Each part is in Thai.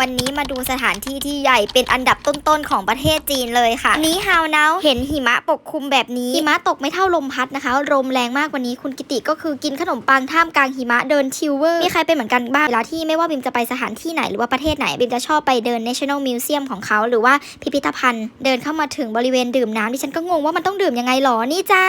วันนี้มาดูสถานที่ที่ใหญ่เป็นอันดับต้นๆของประเทศจีนเลยค่ะ นี้ฮาวเนาเห็นหิมะปกคลุมแบบนี้หิมะตกไม่เท่าลมพัดนะคะลมแรงมากวันนี้คุณกิติก็คือกินขนมปังท่ามกลางหิมะเดินชิลเวอร์มีใครเป็นเหมือนกันบ้างเวลาที่ไม่ว่าบิมจะไปสถานที่ไหนหรือว่าประเทศไหนบิมจะชอบไปเดิน National Museum ของเขาหรือว่าพิพิธภัณฑ์ เดินเข้ามาถึงบริเวณดื่มน้ำดิฉันก็งงว่ามันต้องดื่มยังไงหรอนี่จ้า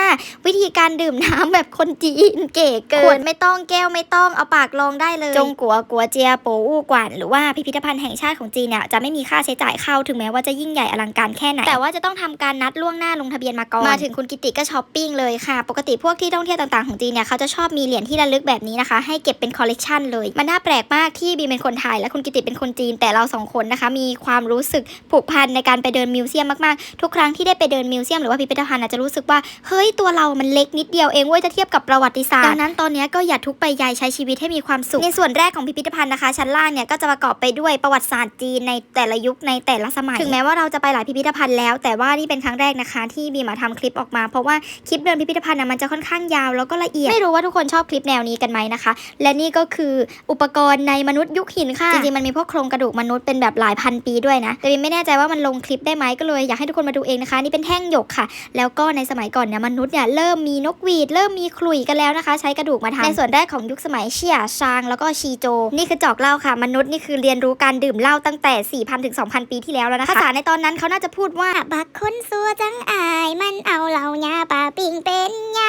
วิธีการดื่มน้ำแบบคนจีนเก๋เกินขวดไม่ต้องแก้วไม่ต้องเอาปากลองได้เลย จงกัวกัวเจียโปอู้กวนหรือว่าพิพิธภัณฑ์แห่งชาติของจีนเนี่ยจะไม่มีค่าใช้จ่ายเข้าถึงแม้ว่าจะยิ่งใหญ่อลังการแค่ไหน แต่ว่าจะต้องทำการนัดล่วงหน้าลงทะเบียนมาก่อน มาถึงคุณกิติก็ช้อปปิ้งเลยค่ะ ปกติพวกที่ท่องเที่ยวต่างๆของจีนเนี่ยเขาจะชอบมีเหรียญที่ระลึกแบบนี้นะคะ ให้เก็บเป็นคอลเลกชันเลย มันน่าแปลกมากที่บีเป็นคนไทยและคุณกิติเป็นคนจีน แต่เราสองคนนะคะ มีความรู้สึกผูกพันในการไปเดินมิวเซียมมากๆ ทุกครั้งที่ได้ไปเดินมิวเซียมหรือว่าพิพิธภัณฑ์อาจจะรู้สึกว่าเฮ้ยตัวเรามันเล็กนิดเดียวเองเว้ยจะเทียบกับประวัติศาสตร์ดังนั้นตอนนี้ก็อย่าทุกข์ไปใยใช้ชีวิตให้มีความสุขในส่วนแรกของพิพิธภัณฑ์นะคะ ชั้นล่างเนี่ยก็จะประกอบไปด้วยประวัติศาสตร์จีนในแต่ละยุคในแต่ละสมัย ถึงแม้ว่าเราจะไปหลายพิพิธภัณฑ์แล้ว แต่ว่านี่เป็นครั้งแรกนะคะ ที่บีมาทำคลิปออกมา เพราะว่าคลิปเดินพิพิธภัณฑ์นะมันจะค่อนข้างยาวแล้วก็ละเอียด ไม่รู้ว่าทุกคนชอบคลิปแนวนี้กันไหมนะคะ และนี่ก็คืออุปกรณ์ในมนุษย์ยุคหินค่ะ จริงๆมันมีพวกโครงกระดูกมนุษย์เป็นแบบหลายพันปีด้วยนะ แต่บีไม่แน่ใจว่ามันลงคลิปได้ไหมก็เลยอยากให้ทุกคนมาดูเองนะคะ นี่เป็นแท่งหยกค่ะ แล้วก็ในสมัยก่อนเนี่ยมนุษย์เนี่ยเริ่มมีนกหวีด เริ่มมีขลุ่ยกันแล้วนะคะ ใช้กระดูกมาทำในส่วนแรกของยุคสมัยเชี่ยชาง แล้วก็ชีโจ นี่คือจอกเหล้าค่ะ มนุษย์นี่คือเรียนรู้การดื่มเหล้าตั้งแต่ 4,000ถึง2,000 ปีที่แล้วแล้วนะคะภาษาในตอนนั้นเขาน่าจะพูดว่าบักคนสัวจังอายมันเอาเหล่าหญ้าป่าปิงเป็นไง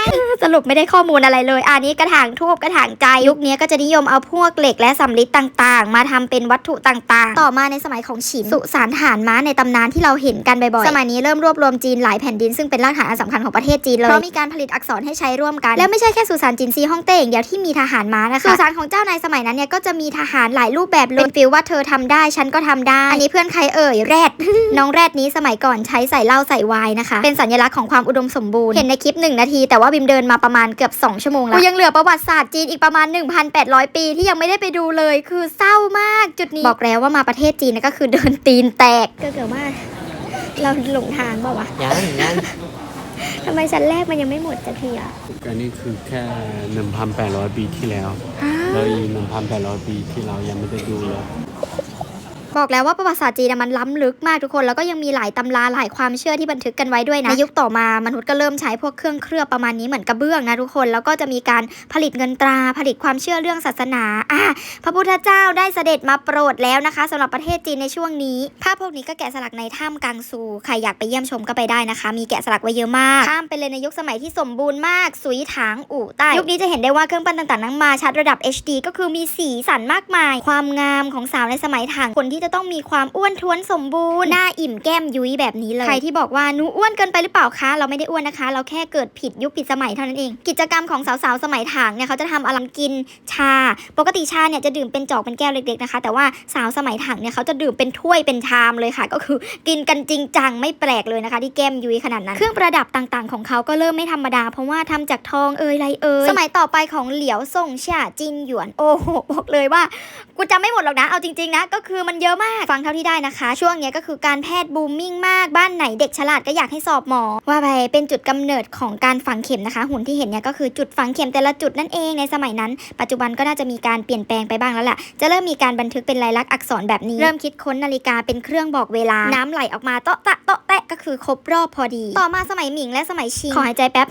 สรุปไม่ได้ข้อมูลอะไรเลย อันนี้กระถางทูบกระถางใจยุคนี้ก็จะนิยมเอาพวกเหล็กและสำริดต่างๆ มาทำเป็นวัตถุต่างๆ ต่อมาในสมัยของฉินสุสานฐานม้าในตำนานที่เราเห็นกันบ่อยๆสมัยนี้เริ่มรวบรวมจีนหลายแผ่นดินซึ่งเป็นรากฐานอันสำคัญของประเทศจีนเลยเพราะมีการผลิตอักษรให้ใช้ร่วมกัน แล้วไม่ใช่แค่สุสานจินซีฮ่องเต้อย่างเดียวที่มีทหารม้านะคะสุสานของเจ้านายสมัยนั้นเนี่ยก็จะมีทหารหลายรูปแบบเลยเป็นฟิลว่าเธอทำได้ฉันก็ทำได้ อันนี้เพื่อนใครเอ่ยแรด น้องแรดนี้สมัยก่อนใช้ใส่เหล้าใส่ไวน์นะคะ เป็นสัญลักษณ์ของความอุดมสมบูรณ์ เห็นในคลิป 1 นาที แต่ว่าบิมเดินมาประมาณเกือบ 2 ชั่วโมงแล้วกูยังเหลือประวัติศาสตร์จีนอีกประมาณ 1,800 ปีที่ยังไม่ได้ไปดูเลย คือเศร้ามากจุดนี้บอกแล้วว่ามาประเทศจีนเนยก็คือเดินตีนแตกก็เกิดว่าเราหลงทางเปล่าวะยังยังทำไมชั้นแรกมันยังไม่หมดสักทีอะอันนี้คือแค่ 1,800 ปีที่แล้ว แล้วอีก1,800 ปีที่เรายังไม่ได้ดูเลย บอกแล้วว่าประวัติศาสตร์จีนมันล้ำลึกมากทุกคน แล้วก็ยังมีหลายตำราหลายความเชื่อที่บันทึกกันไว้ด้วยนะในยุคต่อมามนุษย์ก็เริ่มใช้พวกเครื่องเคลือบประมาณนี้เหมือนกระเบื้องนะทุกคนแล้วก็จะมีการผลิตเงินตราผลิตความเชื่อเรื่องศาสนาอะพระพุทธเจ้าได้เสด็จมาโปรดแล้วนะคะสำหรับประเทศจีนในช่วงนี้ภาพพวกนี้ก็แกะสลักในถ้ำกังซูใครอยากไปเยี่ยมชมก็ไปได้นะคะ มีแกะสลักไว้เยอะมากข้ามไปเลยในยุคสมัยที่สมบูรณ์มากสุยถางอู่ใต้ยุคนี้จะเห็นได้ว่าเครื่องปั้นต่างๆนั้นมาชัดระดับ HD ก็คือมีสีสันมากมาย ความงามของสาวในสมัยถังคนที่จะต้องมีความอ้วนท้วนสมบูรณ์ หน้าอิ่มแก้มยุ้ยแบบนี้เลย ใครที่บอกว่าหนูอ้วนเกินไปหรือเปล่าคะ เราไม่ได้อ้วนนะคะ เราแค่เกิดผิดยุคผิดสมัยเท่านั้นเอง กิจกรรมของสาวๆ สมัยถังเนี่ยเขาจะทำอลังกินชา ปกติชาเนี่ยจะดื่มเป็นจอกเป็นแก้วเล็กๆนะคะ แต่ว่าสาวสมัยถังเนี่ยเขาจะดื่มเป็นถ้วยเป็นชามเลยค่ะ ก็คือกินกันจริงจังไม่แปลกเลยนะคะ ที่แก้มยุ้ยขนาดนั้น เครื่องประดับต่างๆ ของเขาก็เริ่มไม่ธรรมดา เพราะว่าทำจากทองเอยไรเอยสมัยต่อไปของเหลียวส่งเชี่ยจินหยวนโอ้โหบอกเลยว่ากูจำไม่หมดหรอกนะเอาจริงๆนะก็คือมันเยอะมากฟังเท่าที่ได้นะคะ ช่วงนี้ก็คือการแพทย์บูมมิ่งมากบ้านไหนเด็กฉลาดก็อยากให้สอบหมอ ว่าไปเป็นจุดกำเนิดของการฝังเข็มนะคะ หุ่นที่เห็นเนี่ยก็คือจุดฝังเข็มแต่ละจุดนั่นเองในสมัยนั้น ปัจจุบันก็น่าจะมีการเปลี่ยนแปลงไปบ้างแล้วแหละจะเริ่มมีการบันทึกเป็นลายลักษณ์อักษรแบบนี้เริ่มคิดค้นนาฬิกาเป็นเครื่องบอกเวลาน้ำไหลออกมาเตาะตะเตาะแตะก็คือครบรอบพอดี ต่อมาสมัยหมิงและสมัยชิงขอหายใจแป๊บ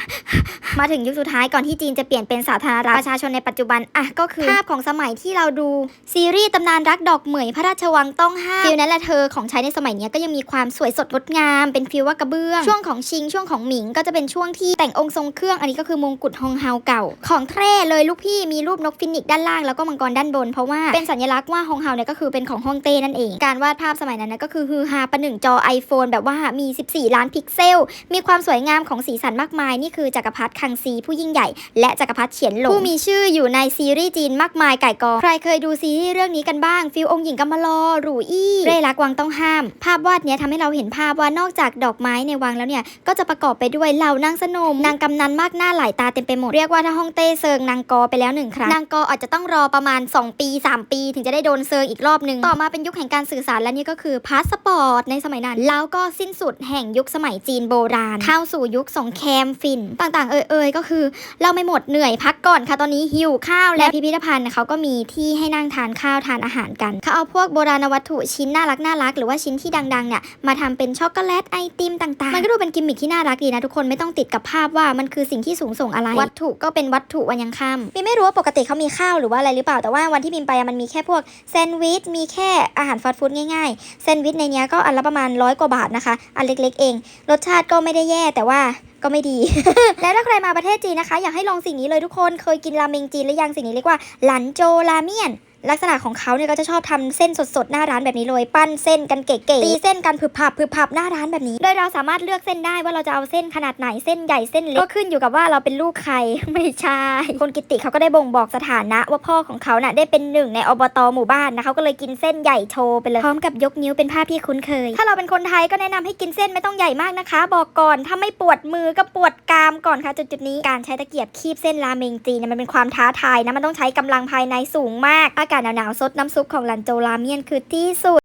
มาถึงยุคสุดท้ายก่อนที่จีนจะเปลี่ยนเป็นสาธารณรัฐประชาชนในปัจจุบันอะก็คือภาพของสมัยที่เราดูซีรีส์ตำนานรักดอกเหมยพระราชวังต้องห้ามฟิลนั้นแหละเธอของใช้ในสมัยเนี้ยก็ยังมีความสวยสดงดงาม เป็นฟิลว่ากระเบื้อง ช่วงของชิงช่วงของหมิงก็จะเป็นช่วงที่แต่งองค์ทรงเครื่องอันนี้ก็คือมงกุฎฮองเฮาเก่า ของแท้เลยลูกพี่มีรูปนกฟินิกซ์ด้านล่างแล้วก็มังกรด้านบน เพราะว่าเป็นสัญลักษณ์ว่าฮองเฮาเนี่ยก็คือเป็นของฮ่องเต้นั่นเอง การวาดภาพสมัยนั้นนะก็คือฮือฮาประหนึ่งจอ iPhone แบบว่ามี 14 ล้านพิกเซล มีความสวยงามของสีสันมากมาย นี่คือจักรพรรดิคังซีผู้ยิ่งใหญ่ และจักรพรรดิเฉียนหลงผู้มีชื่ออยู่ในซีรีส์จีนมากมายไก่กองใครเคยดูซีรีส์เรื่องนี้กันบ้างฟิลองค์หญิงกำมะลอหรูอี้เร่รักวังต้องห้าม ภาพวาดเนี้ยทำให้เราเห็นภาพว่านอกจากดอกไม้ในวังแล้วเนี่ย ก็จะประกอบไปด้วยเหล่านางสนมนางกำนันมากหน้าหลายตาเต็มไปหมด เรียกว่าถ้าฮ่องเต้เซิงนางกอไปแล้วหนึ่งครั้ง นางกออาจจะต้องรอประมาณ 2 ปี 3 ปี ถึงจะได้โดนเซิงอีกรอบหนึ่งต่อมาเป็นยุคแห่งการสื่อสารและนี่ก็คือพาสปอร์ตในสมัยนั้น แล้วก็สิ้นสุดแห่งยุคสมัยจีนโบราณ เข้าสู่ยุคสงแคมฟิน ต่างๆ เอ่ยๆก็คือ เราไม่หมดเหนื่อยพักก่อนค่ะตอนนี้หิวข้าวและพิพิธภัณฑ์เขาก็มีที่ให้นั่งทานข้าวทานอาหารกันเขาเอาพวกโบราณวัตถุชิ้นน่ารักน่ารักหรือว่าชิ้นที่ดังๆเนี่ยมาทำเป็นช็อกโกแลตไอติมต่างๆ มันก็ดูเป็นกิมมิคที่น่ารักดีนะทุกคนไม่ต้องติดกับภาพว่ามันคือสิ่งที่สูงส่งอะไร วัตถุก็เป็นวัตถุวันยังค่ำบิมไม่รู้ว่าปกติเขามีข้าวหรือว่าอะไรหรือเปล่าแต่ว่าวันที่บิมไปมันมีแค่พวกแซนด์วิชมีแค่อาหารฟาสต์ฟู้ดง่ายๆแซนด์วิชในนี้ก็อันละประมาณร้อยกว่าบาทนะคะอันเล็ก ๆ เอง รสชาติก็ไม่ได้แย่แต่ว่าก็ไม่ดี แล้วถ้าใครมาประเทศจีนนะคะ อยากให้ลองสิ่งนี้เลยทุกคนเคยกินราเมงจีนหรือยังสิ่งนี้เรียกว่าหลันโจราเมียน ลักษณะของเขาเนี่ยก็จะชอบทำเส้นสดๆ หน้าร้านแบบนี้เลย ปั้นเส้นกันเก๋ๆตีเส้นกันผึบผับผึบผับหน้าร้านแบบนี้ โดยเราสามารถเลือกเส้นได้ว่าเราจะเอาเส้นขนาดไหนเส้นใหญ่เส้นเล็กก็ขึ้นอยู่กับว่าเราเป็นลูกใครไม่ใช่คนกิติเขาก็ได้บ่งบอกสถานะว่าพ่อของเขาน่ะได้เป็นหนึ่งในอบตหมู่บ้านนะเขาก็เลยกินเส้นใหญ่โชว์ไปเลยพร้อมกับยกนิ้วเป็นภาพที่คุ้นเคย ถ้าเราเป็นคนไทยก็แนะนำให้กินเส้นไม่ต้องใหญ่มากนะคะ บอกก่อนถ้าไม่ปวดมือก็ปวดกรามก่อนค่ะจุดๆนี้การใช้ตะเกียบคีบเส้นราเมงจีนเนี่ยมันเป็นความท้าทายนะมันต้องใช้กำลังภายในสูงมากอากาศหนาวๆซดน้ำซุปของหลันโจราเมียนคือที่สุด